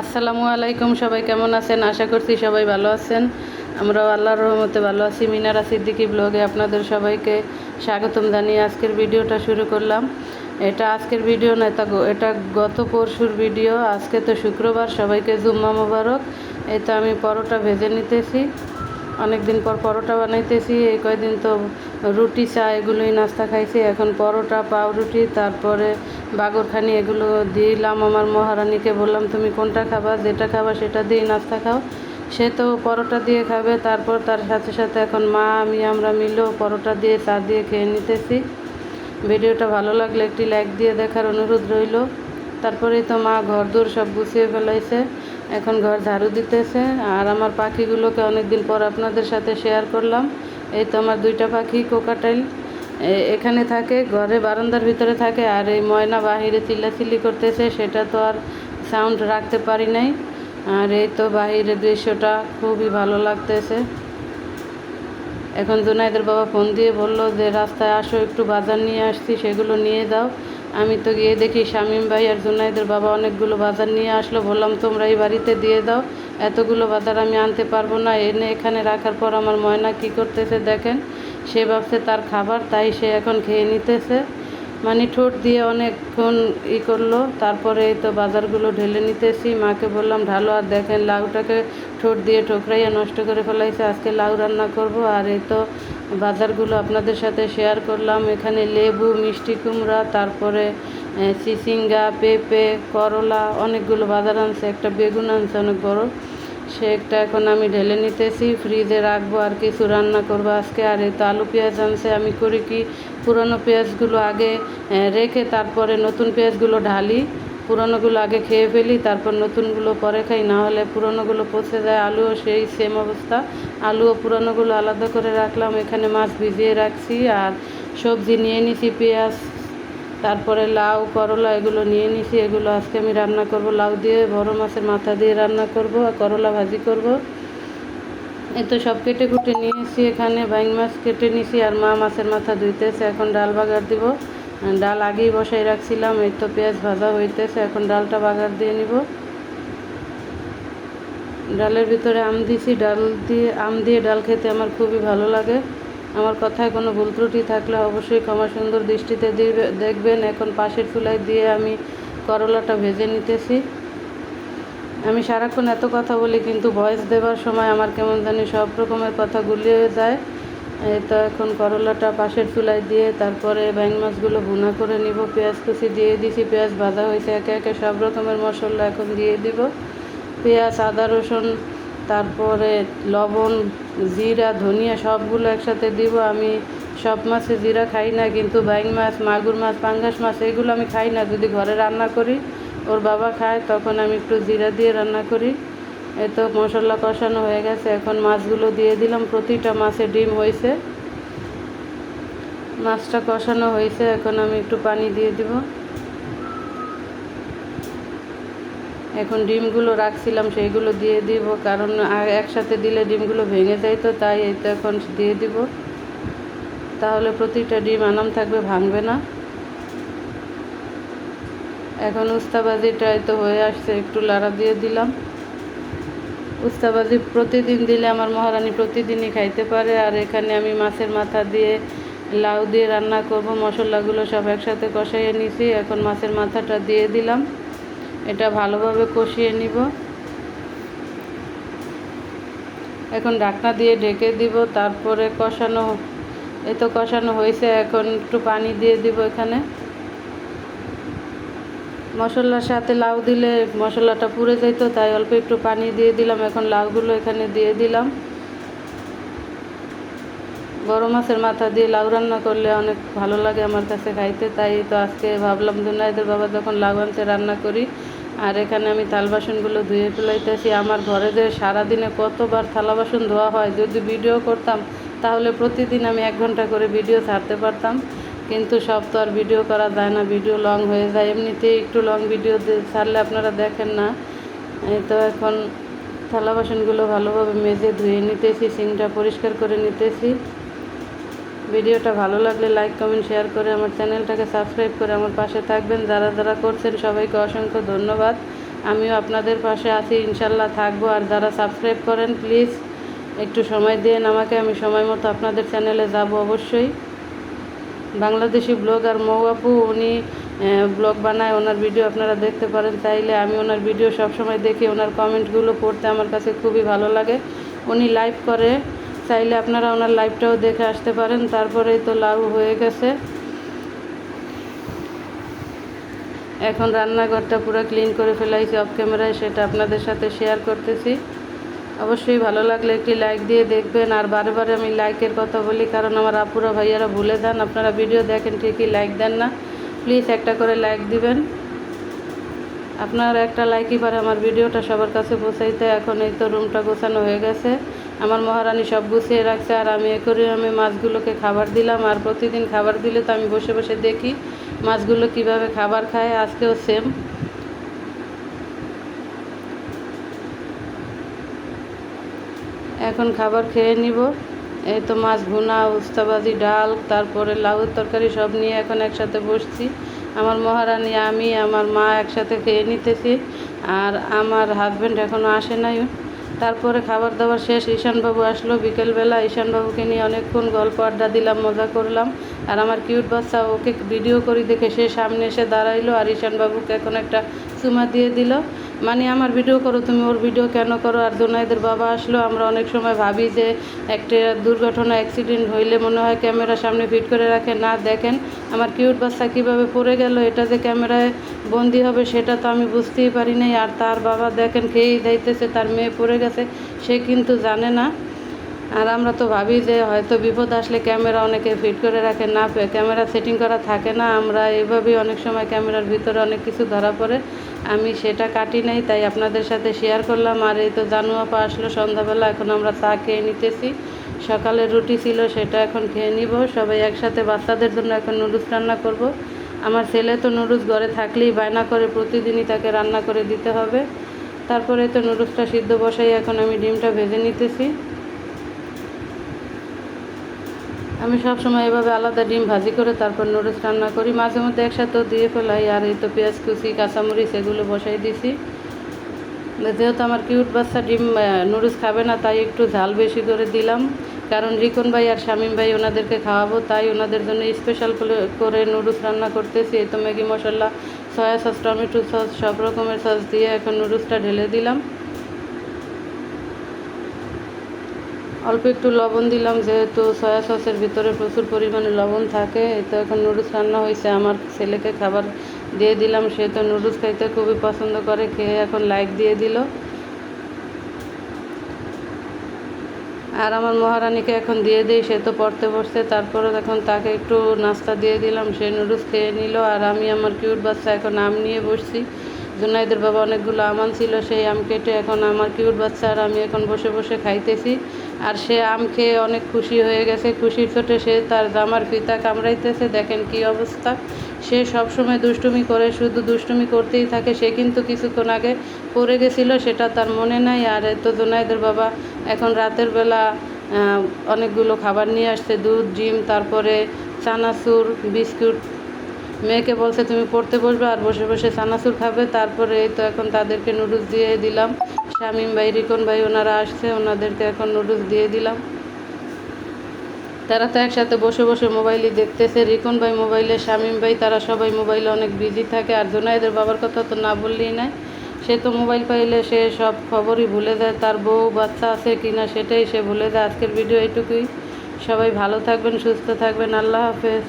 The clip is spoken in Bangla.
আসসালামু আলাইকুম, সবাই কেমন আছেন? আশা করছি সবাই ভালো আছেন। আমরা আল্লাহর রহমতে ভালো আছি। মিনারা সিদ্দিকি ব্লগে আপনাদের সবাইকে স্বাগতম জানিয়ে আজকের ভিডিওটা শুরু করলাম। এটা আজকের ভিডিও নয়, তা এটা গত পরশুর ভিডিও। আজকে তো শুক্রবার, সবাইকে জুম্মা মোবারক। এটা আমি পরোটা ভেজে নিতেছি। অনেক দিন পর পরোটা বানাইতেছি, এই কয়দিন তো রুটি চা এগুলোই নাস্তা খাইছি, এখন পরোটা, পাউরুটি, তারপরে বাগরখানি এগুলো দিলাম। আমার মহারানীকে বললাম, তুমি কোনটা খাবা? যেটা খাবা সেটা দিয়েই নাস্তা খাও। সে তো পরোটা দিয়ে খাবে, তারপর তার সাথে সাথে এখন মা, আমি, আমরা মিলেও পরোটা দিয়ে, চা দিয়ে খেয়ে নিতেছি। ভিডিওটা ভালো লাগলে একটি লাইক দিয়ে দেখার অনুরোধ রইল। তারপরেই তো মা ঘর দূর সব গুছিয়ে ফেলাইছে। এখন ঘর ঝাড়ু দিতেছে। আর আমার পাখিগুলোকে অনেক দিন পর আপনাদের সাথে শেয়ার করলাম। এই তো আমার দুইটা পাখি কোকাটাইল এখানে থাকে, ঘরে বারান্দার ভিতরে থাকে, আর এই ময়না বাহিরে চিল্লাচিল্লি করতেছে, সেটা তো আর সাউন্ড রাখতে পারি নাই। আর এই তো বাহিরের দৃশ্যটা খুবই ভালো লাগতেছে। এখন জুনাইদের বাবা ফোন দিয়ে বলল যে, রাস্তায় আসো, একটু বাজার নিয়ে আসছি, সেগুলো নিয়ে দাও আমি তো গিয়ে দেখি শামীম ভাই আর জুনাইদের বাবা অনেকগুলো বাজার নিয়ে আসলো। বললাম, তোমরা এই বাড়িতে দিয়ে দাও, এতগুলো বাজার আমি আনতে পারব না। এনে এখানে রাখার পর আমার ময়না কী করতেছে দেখেন, সে ভাবছে তার খাবার, তাই সে এখন খেয়ে নিতেছে। মানে ঠোঁট দিয়ে অনেকক্ষণ ই করল, তারপরে এই তো বাজারগুলো ঢেলে নিতেছি। মাকে বললাম, ঢালো, আর দেখেন, লাউটাকে ঠোঁট দিয়ে ঠোকরাইয়া নষ্ট করে ফেলাইছে। আজকে লাউ রান্না করব, আর এই তো বাজারগুলো আপনাদের সাথে শেয়ার করলাম। এখানে লেবু, মিষ্টি কুমড়া, তারপরে চিচিঙ্গা পেঁপে, করলা, অনেকগুলো বাজার আনছে। একটা বেগুন আনছে, অনেক বড়। সে একটা এখন আমি ঢেলে নিতেছি। ফ্রিজে রাখব আর কিছু রান্না করব আজকে। আর এই তো আলু পেঁয়াজ আনছে। আমি করি কি, পুরনো পেঁয়াজগুলো আগে রেখে তারপরে নতুন পেঁয়াজগুলো ঢালি। পুরনোগুলো আগে খেয়ে ফেলি, তারপর নতুনগুলো পরে খাই, না হলে পুরনোগুলো পচে যায়, আলুও সেই সেম অবস্থা। আলুও পুরনোগুলো আলাদা করে রাখলাম, এখানে মাছ ভিজিয়ে রাখছি, আর সবজি নিয়ে নিছি, পেঁয়াজ, তারপরে লাউ, করলা, এগুলো নিয়ে নিছি, এগুলো আজকে আমি রান্না করব, লাউ দিয়ে, বড় মাছের মাথা দিয়ে রান্না করব, আর করলা ভাজি করব। এ তো সব কেটে কুটে নিয়ে নিয়েছি এখানে, বাইং মাছ কেটে নিছি, আর মা মাছের মাথা ধুইতেছে, এখন ডাল বাগার দিব। ডাল আগেই বসাই রাখছিলাম, এই তো পেঁয়াজ ভাজা হইতেছে, এখন ডালটা বাগার দিয়ে নিব। ডালের ভিতরে আম দিছি, ডাল দিয়ে, আম দিয়ে ডাল খেতে আমার খুবই ভালো লাগে। আমার কথায় কোনো ভুল ত্রুটি থাকলে অবশ্যই ক্ষমা সুন্দর দৃষ্টিতে দিবে, দেখবেন, এখন পাশের চুলায় দিয়ে আমি করলাটা ভেজে নিতেছি। আমি সারাক্ষণ এত কথা বলি কিন্তু ভয়েস দেওয়ার সময় আমার কেমন জানি সব রকমের কথা গুলিয়ে যায়। তো এখন করলাটা পাশের চুলায় দিয়ে তারপরে ব্যাং মাছগুলো ভুনা করে নিব। পেঁয়াজ কুচি দিয়ে দিছি, পেঁয়াজ ভাজা হয়েছে একে একে, সব রকমের মশলা এখন দিয়ে দিব। পেঁয়াজ, আদা, রসুন, তারপরে লবণ, জিরা, ধনিয়া সবগুলো একসাথে দিব। আমি সব মাছে জিরা খাই না, কিন্তু বাইং মাছ, মাগুর মাছ, পাঙ্গাস মাছ, এগুলো আমি খাই না। যদি ঘরে রান্না করি, ওর বাবা খায়, তখন আমি একটু জিরা দিয়ে রান্না করি। এই তো মশলা কষানো হয়ে গেছে। এখন মাছগুলো দিয়ে দিলাম। প্রতিটা মাছে ডিম হয়েছে। মাছটা কষানো হয়েছে। এখন আমি একটু পানি দিয়ে দিব। এখন ডিমগুলো রাখছিলাম, সেইগুলো দিয়ে দিব। কারণ একসাথে দিলে ডিমগুলো ভেঙে যায় তো, তাই এই তো এখন দিয়ে দিব। তাহলে প্রতিটা ডিম আনাম থাকবে, ভাঙবে না। এখন উস্তাবাজিটা এই তো হয়ে আসছে। একটু লাড়া দিয়ে দিলাম। উস্তাবাজি প্রতিদিন দিলে আমার মহারানী প্রতিদিনই খাইতে পারে। আর এখানে আমি মাছের মাথা দিয়ে লাউ দিয়ে রান্না করব, মশলাগুলো সব একসাথে কষাইয়ে নিছি। এখন মাছের মাথাটা দিয়ে দিলাম। এটা ভালোভাবে কষিয়ে নিব। এখন ঢাকনা দিয়ে ঢেকে দিব, তারপরে কষানো এই তো কষানো হয়েছে এখন একটু পানি দিয়ে দিব এখানে। মশলার সাথে লাউ দিলে মশলাটা পুড়ে যেত, তাই অল্প একটু পানি দিয়ে দিলাম। এখন লাউগুলো এখানে দিয়ে দিলাম। বড় মাছের মাথা দিয়ে লাউ রান্না করলে অনেক ভালো লাগে আমার কাছে খাইতে, তাই তো আজকে ভাবলাম দুনাইদের বাবা যখন লাউ আনতে রান্না করি, আর এখানে আমি থাল বাসনগুলো ধুয়ে ফেলাইতেছি। আমার ঘরে যে সারাদিনে কতবার থালা বাসন ধোয়া হয়, যদি ভিডিও করতাম, তাহলে প্রতিদিন আমি এক ঘণ্টা করে ভিডিও ছাড়তে পারতাম। কিন্তু সব তো আর ভিডিও করা যায় না ভিডিও লং হয়ে যায়। এমনিতেই একটু লং ভিডিও ছাড়লে আপনারা দেখেন না। তো এখন থালা বাসনগুলো ভালোভাবে মেজে ধুয়ে নিতেছি, সিংটা পরিষ্কার করে নিতেছি। ভিডিওটা ভালো লাগলে লাইক কমেন্ট শেয়ার করে আমার চ্যানেলটাকে সাবস্ক্রাইব করে আমার পাশে থাকবেন। যারা যারা করছেন সবাইকে অসংখ্য ধন্যবাদ। আমিও আপনাদের পাশে আছি, ইনশাল্লাহ থাকব। আর যারা সাবস্ক্রাইব করেন প্লিজ একটু সময় দেন আমাকে। আমি সময় মতো আপনাদের চ্যানেলে যাব অবশ্যই। বাংলাদেশি ব্লগার মৌ উনি ব্লগ বানায়, ওনার ভিডিও আপনারা দেখতে পারেন। তাইলে আমি ওনার ভিডিও সবসময় দেখি, ওনার কমেন্টগুলো পড়তে আমার কাছে খুবই ভালো লাগে। উনি লাইভ করে, চাইলে আপনারা ওনার লাইভটাও দেখে আসতে পারেন। তারপরেই তো লাউ হয়ে গেছে। এখন রান্নাঘরটা পুরো ক্লিন করে ফেলাইছি অফ ক্যামেরায় সেটা আপনাদের সাথে শেয়ার করতেছি। অবশ্যই ভালো লাগলে একটি লাইক দিয়ে দেখবেন। আর বারে বারে আমি লাইকের কথা বলি, কারণ আমার আপুরা ভাইয়ারা ভুলে দেন আপনারা ভিডিও দেখেন ঠিকই লাইক দেন না। প্লিজ একটা করে লাইক দিবেন। আপনার একটা লাইকই পারে আমার ভিডিওটা সবার কাছে পৌঁছাইতে। এখন এই তো রুমটা গোছানো হয়ে গেছে। আমার মহারানী সব গুছিয়ে রাখছে, আর আমি এ করে আমি মাছগুলোকে খাবার দিলাম। আর প্রতিদিন খাবার দিলে তো আমি বসে বসে দেখি মাছগুলো কীভাবে খাবার খায়। আজকেও সেম এখন খাবার খেয়ে নিব। এই তো মাছ ভুনা, উস্তাবাজি, ডাল, তারপরে লাউর তরকারি সব নিয়ে এখন একসাথে বসছি। আমার মহারানী, আমি, আমার মা একসাথে খেয়ে নিতেছি। আর আমার হাজব্যান্ড এখনও আসে নাই। তারপরে খাবার দাবার শেষ, ঈশানবাবু আসলো বিকেলবেলা। ঈশানবাবুকে নিয়ে অনেকক্ষণ গল্প আড্ডা দিলাম, মজা করলাম। আর আমার কিউট বাচ্চা, ওকে ভিডিও করি দেখে সে সামনে এসে দাঁড়াইলো। আর ঈশানবাবুকে এখন একটা চুমা দিয়ে দিল। মানে আমার ভিডিও করো, তুমি ওর ভিডিও কেন করো? আর দোনাইদের বাবা আসলো, আমরা অনেক সময় ভাবি যে একটা দুর্ঘটনা অ্যাক্সিডেন্ট হইলে মনে হয় ক্যামেরা সামনে ফিট করে রাখে। না, দেখেন আমার কিউট বাচ্চা কীভাবে পড়ে গেল, এটা যে ক্যামেরায় বন্দি হবে সেটা তো আমি বুঝতেই পারি নাই। আর তার বাবা দেখেন খেয়েই যাইতেছে, তার মেয়ে পড়ে গেছে, সে কিন্তু জানে না। আর আমরা তো ভাবি যে হয়তো বিপদ আসলে ক্যামেরা অনেকে ফিট করে রাখে, না ক্যামেরা সেটিং করা থাকে না। আমরা এভাবেই অনেক সময় ক্যামেরার ভিতরে অনেক কিছু ধরা পড়ে। আমি সেটা কাটি নাই, তাই আপনাদের সাথে শেয়ার করলাম। আর এই তো জানুয়াপা আসলো সন্ধ্যাবেলা, এখন আমরা চা খেয়ে নিতেছি। সকালে রুটি ছিল, সেটা এখন খেয়ে নিব। সবাই একসাথে বাচ্চাদের জন্য এখন নুডলস রান্না করব। আমার ছেলে তো নুডলস ঘরে থাকলেই বায়না করে, প্রতিদিনই তাকে রান্না করে দিতে হবে। তারপরে তো নুডলসটা সিদ্ধ বসাই, এখন আমি ডিমটা ভেজে নিতেছি। আমি সব সময় এভাবে আলাদা ডিম ভাজি করে তারপর নুডলস রান্না করি। মাঝে মধ্যে একসাথেও দিয়ে ফেলাই, আর এই তো পেঁয়াজ কুচি, কাঁচামরিচ এগুলো বসাই দিছি। যেহেতু আমার কিউট বাচ্চা ডিম নুডলস খাবে না, তাই একটু ঝাল বেশি করে দিলাম। কারণ রিকন ভাই আর শামীম ভাই ওনাদেরকে খাওয়াবো, তাই ওনাদের জন্য স্পেশাল করে নুডলস রান্না করতেছি। এই তো ম্যাগি মশলা, সয়া সস, টমেটো সস, সব রকমের সস দিয়ে এখন নুডলসটা ঢেলে দিলাম। অল্প একটু লবণ দিলাম, যেহেতু সয়া সসের ভিতরে প্রচুর পরিমাণে লবণ থাকে তো এখন নুডলস রান্না হয়েছে। আমার ছেলেকে খাবার দিয়ে দিলাম, সে তো নুডলস খাইতে খুবই পছন্দ করে খেয়ে এখন লাইক দিয়ে দিল। আর আমার মহারানীকে এখন দিয়ে দিই, সে তো পড়তে বসতে তারপরে এখন তাকে একটু নাস্তা দিয়ে দিলাম, সে নুডলস খেয়ে নিল। আর আমি আমার কিউট বাচ্চা এখন আম নিয়ে বসছি। জুনাইদের বাবা অনেকগুলো আমান ছিল সেই আম কেটে এখন আমার কিউট বাচ্চা আর আমি এখন বসে বসে খাইতেছি। আর সে আম খেয়ে অনেক খুশি হয়ে গেছে, খুশির চোটে সে তার জামার ফিতা কামড়াইতেছে, দেখেন কি অবস্থা। সে সবসময় দুষ্টুমি করে, শুধু দুষ্টুমি করতেই থাকে, সে কিন্তু কিছুক্ষণ আগে পড়ে গেছিল, সেটা তার মনে নাই। আর তো জুনাইদের বাবা এখন রাতের বেলা অনেকগুলো খাবার নিয়ে আসছে, দুধ, ডিম, তারপরে চানাচুর, বিস্কুট মেয়েকে বলছে, তুমি পড়তে বসবে আর বসে বসে চানাচুর খাবে। তারপরে এই তো এখন তাদেরকে নুডলস দিয়ে দিলাম। শামিম ভাই, রিকন ভাই, ওনারা আসছে, ওনাদেরকে এখন নুডলস দিয়ে দিলাম। তারা তো একসাথে বসে বসে মোবাইলই দেখতেছে। রিকন ভাই মোবাইলে শামিম ভাই, তারা সবাই মোবাইলে অনেক বিজি থাকে। আর জোনাইদের বাবার কথা তো না বললেই নাই সে তো মোবাইল পাইলে সে সব খবরই ভুলে যায়। তার বউ বাচ্চা আছে কি না সেটাই সে ভুলে যায়। আজকের ভিডিও এইটুকুই সবাই ভালো থাকবেন, সুস্থ থাকবেন। আল্লাহ হাফেজ।